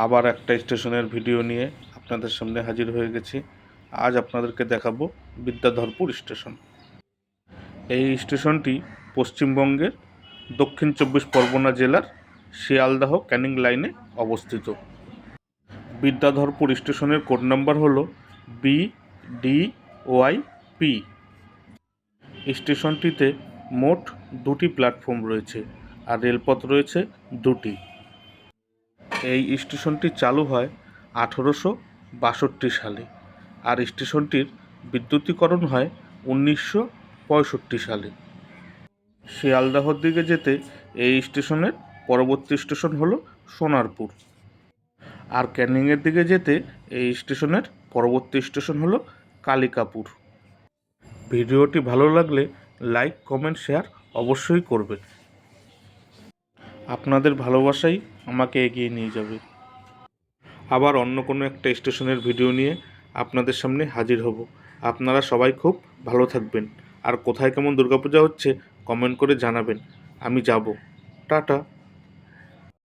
আবার একটা স্টেশনের ভিডিও নিয়ে আপনাদের সামনে হাজির হয়ে গেছি। আজ আপনাদেরকে দেখাবো বিদ্যাধরপুর স্টেশন। এই স্টেশনটি পশ্চিমবঙ্গের দক্ষিণ চব্বিশ পরগনা জেলার শিয়ালদাহ ক্যানিং লাইনে অবস্থিত। বিদ্যাধরপুর স্টেশনের কোড নাম্বার হল বি ডি ওয়াই পি স্টেশনটিতে মোট দুটি প্ল্যাটফর্ম রয়েছে আর রেলপথ রয়েছে দুটি। এই স্টেশনটি চালু হয় আঠেরোশো বাষট্টি সালে আর স্টেশনটির বিদ্যুতীকরণ হয় উনিশশো পঁয়ষট্টি সালে। শিয়ালদাহর দিকে যেতে এই স্টেশনের পরবর্তী স্টেশন হলো সোনারপুর। আর ক্যানিংয়ের দিকে যেতে এই স্টেশনের পরবর্তী স্টেশন হলো কালিকাপুর। ভিডিওটি ভালো লাগলে লাইক, কমেন্ট, শেয়ার অবশ্যই করবেন। আপনাদের ভালোবাসাই আমাকে এগিয়ে নিয়ে যাবে। আবার অন্য কোনো একটা স্টেশনের ভিডিও নিয়ে আপনাদের সামনে হাজির হব। আপনারা সবাই খুব ভালো থাকবেন। আর কোথায় কেমন দুর্গাপূজা হচ্ছে কমেন্ট করে জানাবেন। আমি যাব। টাটা।